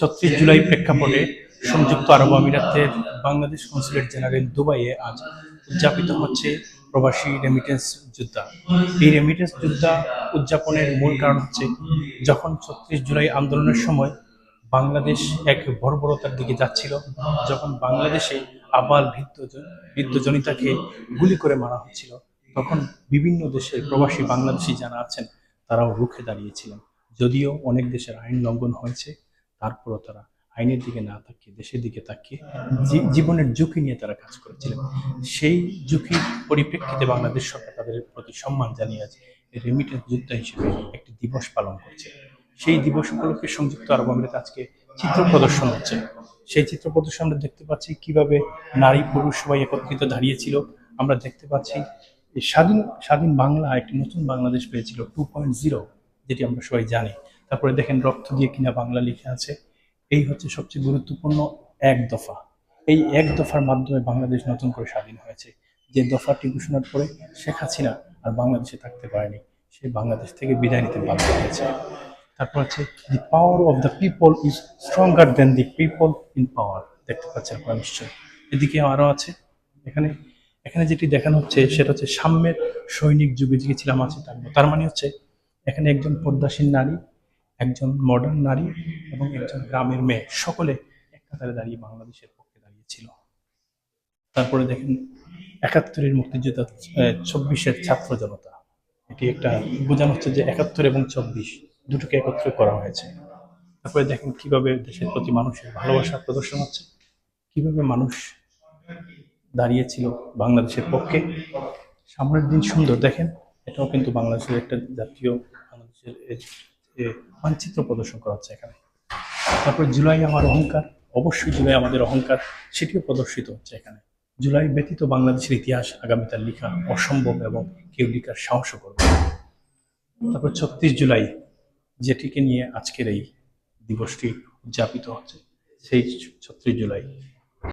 ছত্রিশ জুলাই প্রেক্ষাপটে সংযুক্ত আরব আমিরাতের বাংলাদেশ কনসুলেট জেনারেল দুবাইয়ে আজ উদযাপিত হচ্ছে প্রবাসী রেমিটেন্স যোদ্ধা। এই রেমিটেন্স যোদ্ধা উদযাপনের মূল কারণ হচ্ছে যখন ছত্রিশ জুলাই আন্দোলনের সময় বাংলাদেশ এক বর্বরতার দিকে যাচ্ছিল, যখন বাংলাদেশে আবাল বৃদ্ধ বৃদ্ধ জনিতাকে গুলি করে মারা হচ্ছিল, তখন বিভিন্ন দেশের প্রবাসী বাংলাদেশি যারা আছেন তারাও রুখে দাঁড়িয়েছিলেন। যদিও অনেক দেশের আইন লঙ্ঘন হয়েছে তারপরও তারা আইনের দিকে না তাকিয়ে, দেশের দিকে তাকিয়ে জীবনের ঝুঁকি নিয়ে তারা কাজ করেছিলেন। সেই ঝুঁকির পরিপ্রেক্ষিতে বাংলাদেশ সরকার তাদের প্রতি সম্মান জানিয়ে আছে রেমিটেন্স যোদ্ধা হিসেবে একটি দিবস পালন করছে। সেই দিবস উপলক্ষে সংযুক্ত আরব আমিরাত আজকে চিত্র প্রদর্শন হচ্ছে। সেই চিত্র প্রদর্শন আমরা দেখতে পাচ্ছি কীভাবে নারী পুরুষ সবাই একত্রিত দাঁড়িয়েছিল। আমরা দেখতে পাচ্ছি স্বাধীন স্বাধীন বাংলা একটি নতুন বাংলাদেশ পেয়েছিল টু পয়েন্ট জিরো যেটি আমরা সবাই জানি। তারপরে দেখেন রক্ত দিয়ে কিনা বাংলা লিখে আছে। এই হচ্ছে সবচেয়ে গুরুত্বপূর্ণ এক দফা। এই এক দফার মাধ্যমে বাংলাদেশ নতুন করে স্বাধীন হয়েছে। যে দফাটি ঘোষণার পরে শেখ হাসিনা আর বাংলাদেশে থাকতে পারেনি। সে বাংলাদেশ থেকে বিদায় নিতে বাধ্য হয়েছে। তারপর হচ্ছে the power of the people is stronger than the people in power দেখতে পাচ্ছেন আপনারা নিশ্চয়ই। এদিকে আরও আছে। এখানে এখানে যেটি দেখানো হচ্ছে, সেটা হচ্ছে সাম্যের সৈনিক যুগে ছিলাম আছে তার মানে হচ্ছে, এখানে একজন পর্দাসীন নারী একজন মডার্ন নারী এবং একজন গ্রামের মেয়ে। সকলে এক কাতারে দাঁড়িয়ে বাংলাদেশের পক্ষে দাঁড়িয়েছিল। তারপরে দেখেন, একাত্তরের মুক্তিযোদ্ধা চব্বিশের ছাত্র জনতা। এটি একটা বোঝানো হচ্ছে যে একাত্তর এবং চব্বিশ দুটোকে একত্রে করা হয়েছে। তারপরে দেখেন, কীভাবে দেশের প্রতি মানুষের ভালোবাসা প্রদর্শন হচ্ছে, কীভাবে মানুষ দাঁড়িয়েছিল বাংলাদেশের পক্ষে। সামনের দিন সুন্দর, দেখেন, এটাও কিন্তু বাংলাদেশের একটা জাতীয়, বাংলাদেশের মানচিত্র প্রদর্শন করা হচ্ছে এখানে। তারপর জুলাই আমার অহংকার, অবশ্যই জুলাই আমাদের অহংকার, সেটিও প্রদর্শিত হচ্ছে এখানে। জুলাই ব্যতীত বাংলাদেশের ইতিহাস আগামীকাল লেখা অসম্ভব এবং কেউ লেখার সাহসও করবে তারপর ছত্রিশ জুলাই যেটিকে নিয়ে আজকের এই দিবসটি উদযাপিত হচ্ছে, সেই ছত্রিশ জুলাই